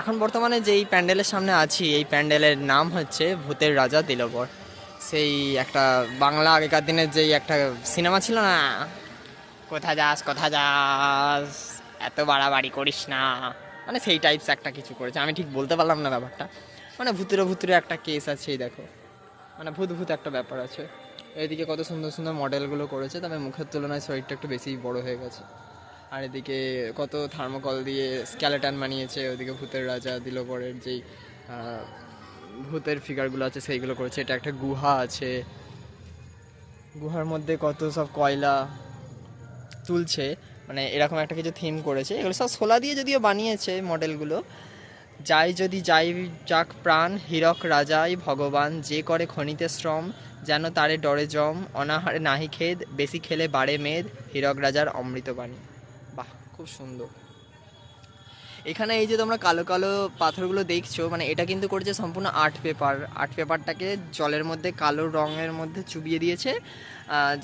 এখন বর্তমানে যেই প্যান্ডেলের সামনে আছি, এই প্যান্ডেলের নাম হচ্ছে ভূতের রাজা দিলবর সেই একটা বাংলা আগেকার দিনের যেই একটা সিনেমা ছিল না? কোথা যাস কোথা যাস, এত বাড়াবাড়ি করিস না। মানে সেই টাইপস একটা কিছু করেছে। আমি ঠিক বলতে পারলাম না ব্যাপারটা। মানে ভূতের ভূতের একটা কেস আছে, এই দেখো। মানে ভূত ভূত একটা ব্যাপার আছে। এদিকে কত সুন্দর সুন্দর মডেলগুলো করেছে, তবে মুখের তুলনায় শরীরটা একটু বেশি বড় হয়ে গেছে। আর এদিকে কত থার্মোকল দিয়ে স্ক্যালেটান বানিয়েছে, ওদিকে ভূতের রাজা দিলবরের যেই ভূতের ফিগারগুলো আছে সেইগুলো করেছে। এটা একটা গুহা আছে। গুহার মধ্যে কত সব কয়লা তুলছে। মানে এরকম একটা কিছু থিম করেছে। এগুলো সব সোলা দিয়ে যদিও বানিয়েছে মডেলগুলো যাই যদি যাই যাক প্রাণ, হীরক রাজাই ভগবান, যে করে খনিতে শ্রম, যেন তারে ডরে জম, অনাহারে নাহি খেদ, বেশি খেলে বাড়ে মেদ, হীরক রাজার অমৃতবাণী। খুব সুন্দর। এখানে এই যে তোমরা কালো কালো পাথরগুলো দেখছ মানে এটা কিন্তু করেছে সম্পূর্ণ আর্ট পেপার। আর্ট পেপারটাকে জলের মধ্যে, কালো রঙের মধ্যে চুবিয়ে দিয়েছে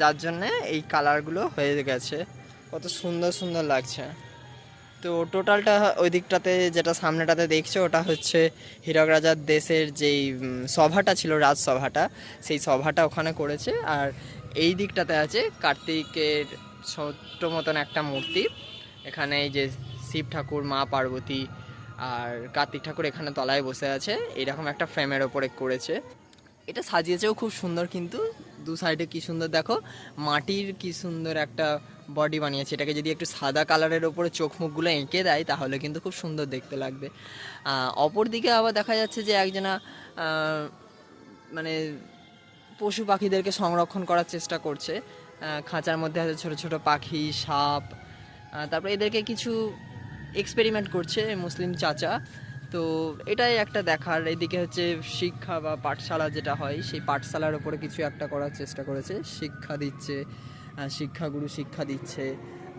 যার জন্যে এই কালারগুলো হয়ে গেছে। কত সুন্দর সুন্দর লাগছে। তো টোটালটা ওই দিকটাতে যেটা সামনেটাতে দেখছ, ওটা হচ্ছে হীরক রাজার দেশের যেই সভাটা ছিল, রাজসভাটা, সেই সভাটা ওখানে করেছে। আর এই দিকটাতে আছে কার্তিকের ছোট্ট মতন একটা মূর্তি। এখানে এই যে শিব ঠাকুর, মা পার্বতী আর কার্তিক ঠাকুর এখানে তলায় বসে আছে। এরকম একটা ফ্রেমের ওপরে করেছে। এটা সাজিয়েছেও খুব সুন্দর কিন্তু। দু সাইডে কি সুন্দর দেখো, মাটির কি সুন্দর একটা বডি বানিয়েছে। এটাকে যদি একটু সাদা কালারের ওপরে চোখ মুখগুলো এঁকে দেয়, তাহলে কিন্তু খুব সুন্দর দেখতে লাগবে। অপর দিকে আবার দেখা যাচ্ছে যে একজনা মানে পশু পাখিদেরকে সংরক্ষণ করার চেষ্টা করছে। খাঁচার মধ্যে আছে ছোট ছোট পাখি, সাপ তারপরে এদেরকে কিছু এক্সপেরিমেন্ট করছে মুসলিম চাচা। তো এটাই একটা দেখার, এদিকে হচ্ছে শিক্ষা বা পাঠশালা যেটা হয়, সেই পাঠশালার ওপরে কিছু একটা করার চেষ্টা করেছে। শিক্ষা দিচ্ছে শিক্ষাগুরু শিক্ষা দিচ্ছে,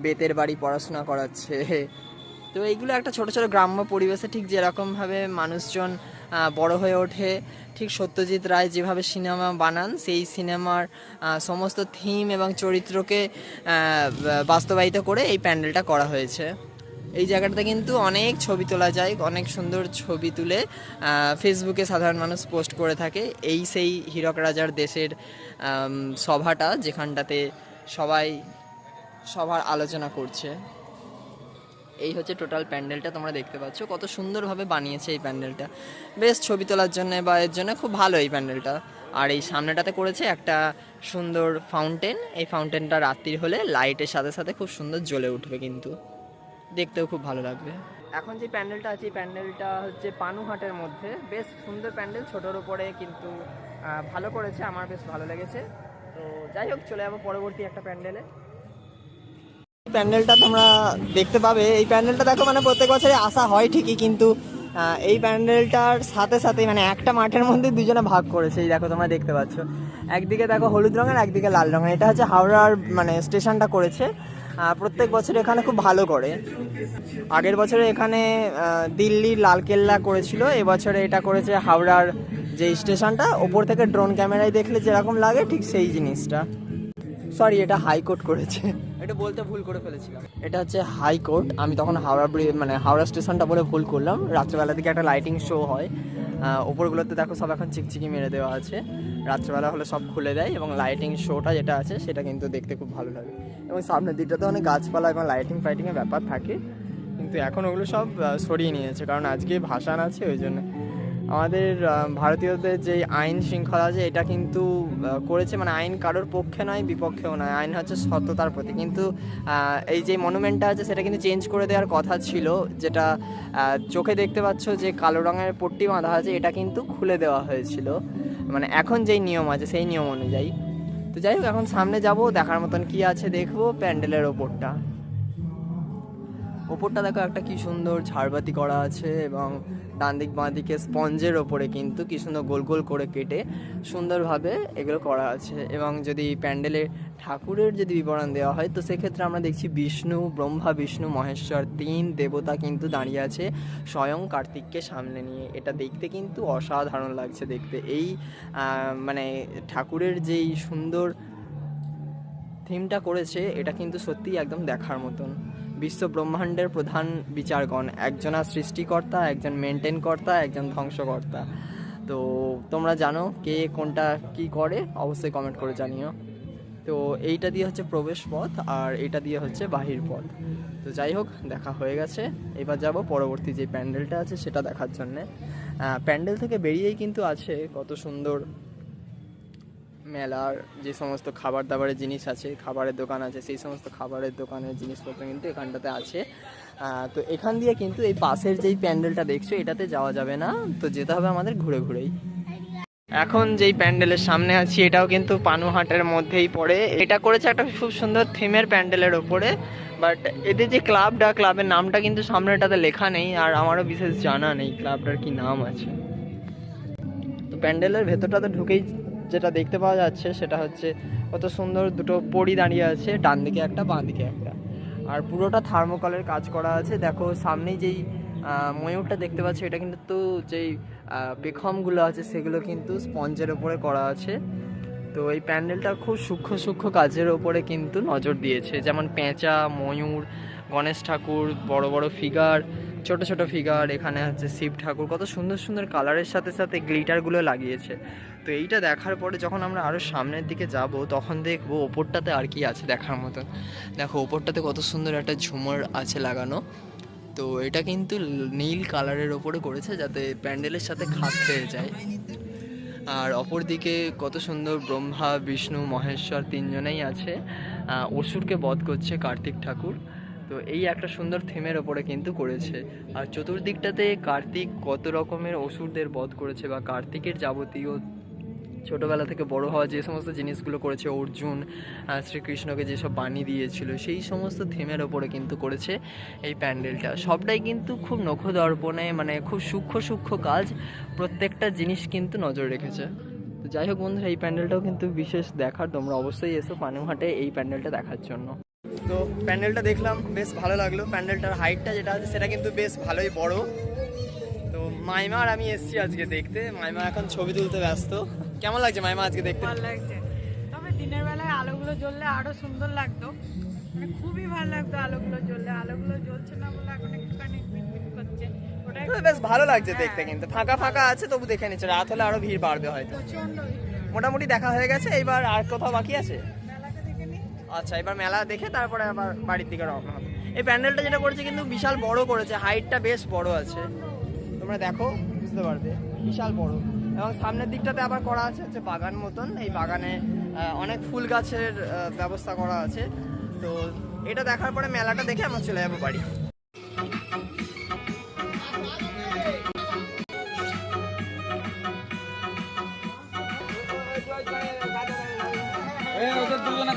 বেতের বাড়ি পড়াশোনা করাচ্ছে। তো এইগুলো একটা ছোট ছোট গ্রাম্য পরিবেশে ঠিক যেরকমভাবে মানুষজন বড় হয়ে ওঠে। ঠিক সত্যজিৎ রায় যেভাবে সিনেমা বানান, সেই সিনেমার সমস্ত থিম এবং চরিত্রকে বাস্তবায়িত করে এই প্যান্ডেলটা করা হয়েছে। এই জায়গাটাতে কিন্তু অনেক ছবি তোলা যায়, অনেক সুন্দর ছবি তুলে ফেসবুকে সাধারণ মানুষ পোস্ট করে থাকে। এই সেই হীরক রাজার দেশের সভাটা যেখানটাতে সবাই সবার আলোচনা করছে। এই হচ্ছে টোটাল প্যান্ডেলটা তোমরা দেখতে পাচ্ছ। কত সুন্দরভাবে বানিয়েছে এই প্যান্ডেলটা। বেশ ছবি তোলার জন্য বা এর জন্য খুব ভালো এই প্যান্ডেলটা। আর এই সামনেটাতে করেছে একটা সুন্দর ফাউন্টেন। এই ফাউন্টেনটা রাত্রির হলে লাইটের সাথে সাথে খুব সুন্দর জ্বলে উঠবে কিন্তু। দেখতেও খুব ভালো লাগবে। এখন যে প্যান্ডেলটা আছে, এই প্যান্ডেলটা হচ্ছে পানুহাটের মধ্যে। বেশ সুন্দর প্যান্ডেল, ছোটোর উপরে কিন্তু ভালো করেছে। আমার বেশ ভালো লেগেছে। তো যাই হোক, চলে যাব পরবর্তী একটা প্যান্ডেলে। প্যান্ডেলটা তোমরা দেখতে পাবে। এই প্যান্ডেলটা দেখো মানে প্রত্যেক বছরে আসা হয় ঠিকই, কিন্তু এই প্যান্ডেলটার সাথে সাথে মানে একটা মাঠের মধ্যে দুজনে ভাগ করেছে, এই দেখো তোমরা দেখতে পাচ্ছ। একদিকে দেখো হলুদ রঙের, একদিকে লাল রঙের। এটা হচ্ছে হাওড়ার মানে স্টেশনটা করেছে। প্রত্যেক বছর এখানে খুব ভালো করে। আগের বছরে এখানে দিল্লির লালকেল্লা করেছিল, এবছরে এটা করেছে হাওড়ার যে স্টেশনটা, ওপর থেকে ড্রোন ক্যামেরায় দেখলে যেরকম লাগে ঠিক সেই জিনিসটা। সরি এটা হাইকোর্ট করেছে। এটা বলতে ভুল করে ফেলেছিলাম। এটা হচ্ছে হাইকোর্ট আমি তখন হাওড়া ব্রিজ মানে হাওড়া স্টেশনটা বলে ভুল করলাম। রাত্রেবেলা দিকে একটা লাইটিং শো হয়। ওপরগুলোতে দেখো সব এখন চিকচিকি মেরে দেওয়া আছে। রাত্রেবেলা হলে সব খুলে দেয় এবং লাইটিং শোটা যেটা আছে সেটা কিন্তু দেখতে খুব ভালো লাগে। এবং সামনের দিকটাতে অনেক গাছপালা এবং লাইটিং ফাইটিংয়ের ব্যাপার থাকে। কিন্তু এখন ওগুলো সব সরিয়ে নিয়েছে। কারণ আজকে ভাসান আছে ওই জন্য। আমাদের ভারতীয়দের যে আইন শৃঙ্খলা আছে, এটা কিন্তু করেছে মানে আইন কারোর পক্ষে নয়, বিপক্ষেও নয়। আইন হচ্ছে সত্যতার প্রতি কিন্তু এই যে মনুমেন্টটা আছে, সেটা কিন্তু চেঞ্জ করে দেওয়ার কথা ছিল, যেটা চোখে দেখতে পাচ্ছ যে কালো রঙের পট্টি বাঁধা আছে, এটা কিন্তু খুলে দেওয়া হয়েছিল। মানে এখন যেই নিয়ম আছে, সেই নিয়ম অনুযায়ী। তো যাই হোক, এখন সামনে যাব, দেখার মতন কি আছে, দেখব, প্যান্ডেলের ওপরটা। ওপরটা দেখো একটা কি সুন্দর ঝাড়বাতি করা আছে এবং ডান দিক বাঁ দিকে স্পঞ্জের ওপরে কিন্তু কি সুন্দর গোল গোল করে কেটে সুন্দরভাবে এগুলো করা আছে এবং যদি প্যান্ডেলে ঠাকুরের যদি বিবরণ দেওয়া হয়, তো সেক্ষেত্রে আমরা দেখছি বিষ্ণু, ব্রহ্মা, বিষ্ণু, মহেশ্বর তিন দেবতা কিন্তু দাঁড়িয়ে আছে স্বয়ং কার্তিককে সামনে নিয়ে। এটা দেখতে কিন্তু অসাধারণ লাগছে দেখতে। এই মানে ঠাকুরের যেই সুন্দর থিমটা করেছে, এটা কিন্তু সত্যিই একদম দেখার মতন। বিশ্ব ব্রহ্মাণ্ডের প্রধান বিচারগণ একজনা সৃষ্টিকর্তা, একজন মেনটেন কর্তা একজন ধ্বংসকর্তা। তো তোমরা জানো কে কোনটা কি করে, অবশ্যই কমেন্ট করে জানিও। তো এইটা দিয়ে হচ্ছে প্রবেশ পথ আর এটা দিয়ে হচ্ছে বাহির পথ। তো যাই হোক, দেখা হয়ে গেছে। এবার যাব পরবর্তী যে প্যান্ডেলটা আছে সেটা দেখার জন্যে। প্যান্ডেল থেকে বেরিয়েই কিন্তু আছে কত সুন্দর মেলার যে সমস্ত খাবার দাবারের জিনিস আছে, খাবারের দোকান আছে, সেই সমস্ত খাবারের দোকানের জিনিসপত্র কিন্তু এখানটাতে আছে। তো এখান দিয়ে কিন্তু এই পাশের যেই প্যান্ডেলটা দেখছ, এটাতে যাওয়া যাবে না। তো যেতে হবে আমাদের ঘুরে ঘুরেই। এখন যেই প্যান্ডেলের সামনে আছি, এটাও কিন্তু পানুহাটের মধ্যেই পড়ে। এটা করেছে একটা খুব সুন্দর থিমের প্যান্ডেলের ওপরে। বাট এদের যে ক্লাবটা, ক্লাবের নামটা কিন্তু সামনেটাতে লেখা নেই, আর আমারও বিশেষ জানা নেই ক্লাবটার কি নাম আছে। তো প্যান্ডেলের ভেতরটাতে ঢুকেই যেটা দেখতে পাওয়া যাচ্ছে সেটা হচ্ছে কত সুন্দর দুটো পরি দাঁড়িয়ে আছে, ডান দিকে একটা, বাঁ দিকে একটা। আর পুরোটা থার্মোকলের কাজ করা আছে। দেখো, সামনেই যেই ময়ূরটা দেখতে পাচ্ছ, এটা কিন্তু তো যেই পেখমগুলো আছে, সেগুলো কিন্তু স্পঞ্জের ওপরে করা আছে। তো এই প্যান্ডেলটা খুব সূক্ষ্ম সূক্ষ্ম কাজের ওপরে কিন্তু নজর দিয়েছে। যেমন পেঁচা, ময়ূর গণেশ ঠাকুর, বড় বড় ফিগার ছোট ছোট ফিগার এখানে হচ্ছে শিব ঠাকুর, কত সুন্দর সুন্দর কালারের সাথে সাথে গ্লিটারগুলো লাগিয়েছে। তো এইটা দেখার পরে যখন আমরা আরও সামনের দিকে যাব, তখন দেখব ওপরটাতে আর কি আছে দেখার মতন। দেখো, ওপরটাতে কত সুন্দর একটা ঝুমর আছে লাগানো। তো এটা কিন্তু নীল কালারের ওপরে করেছে যাতে প্যান্ডেলের সাথে খাপ খেয়ে যায়। আর অপরদিকে কত সুন্দর ব্রহ্মা, বিষ্ণু, মহেশ্বর তিনজনেই আছে। অসুরকে বধ করছে কার্তিক ঠাকুর। তো এই একটা সুন্দর থিমের ওপরে কিন্তু করেছে। আর চতুর্দিকটাতে কার্তিক কত রকমের অসুরদের বধ করেছে বা কার্তিকের যাবতীয় ছোটোবেলা থেকে বড় হওয়া যে সমস্ত জিনিসগুলো করেছে, অর্জুন শ্রীকৃষ্ণকে যেসব বাণী দিয়েছিল, সেই সমস্ত থিমের ওপরে কিন্তু করেছে এই প্যান্ডেলটা। সবটাই কিন্তু খুব নখদর্পণে মানে খুব সূক্ষ্ম সূক্ষ্ম কাজ, প্রত্যেকটা জিনিস কিন্তু নজর রেখেছে। তো যাই হোক বন্ধুরা, এই প্যান্ডেলটাও কিন্তু বিশেষ দেখার, তোমরা অবশ্যই এসো পানুহাটে এই প্যান্ডেলটা দেখার জন্য। তো প্যান্ডেলটা দেখলাম বেশ ভালো লাগল। প্যান্ডেলটার হাইটটা যেটা আছে সেটা কিন্তু বেশ ভালোই বড়। তো মাইমা আর আমি এসেছি আজকে দেখতে। মাইমা এখন ছবি তুলতে ব্যস্ত। কেমন লাগছে মাইমা আজকে দেখতে? ভালো লাগছে। তবে দিনের বেলায় আলোগুলো জ্বললে আরও সুন্দর লাগতো। মানে খুবই ভালো লাগতো আলোগুলো জ্বললে। আলোগুলো জ্বলছে না বলে এখন একটুখানি করছে। বেশ ভালো লাগছে দেখতে কিন্তু। ফাঁকা ফাঁকা আছে তবু দেখে নিচ্ছে। রাত হলে আরও ভিড় বাড়বে হয়তো। মোটামুটি দেখা হয়ে গেছে এবার আর কোথাও বাকি আছে? আচ্ছা এবার মেলা দেখে তারপরে আবার বাড়ির দিকে রওনা হবে। এই প্যান্ডেলটা যেটা করেছে কিন্তু বিশাল বড় করেছে, হাইটটা বেশ বড় আছে। তোমরা দেখো, বুঝতে পারবে, বিশাল বড়। এবং সামনের দিকটাতে আবার করা আছে হচ্ছে বাগান মতন। এই বাগানে অনেক ফুল গাছের ব্যবস্থা করা আছে। তো এটা দেখার পরে মেলাটা দেখে আমার চলে যাব বাড়ি। ওদের দুজনের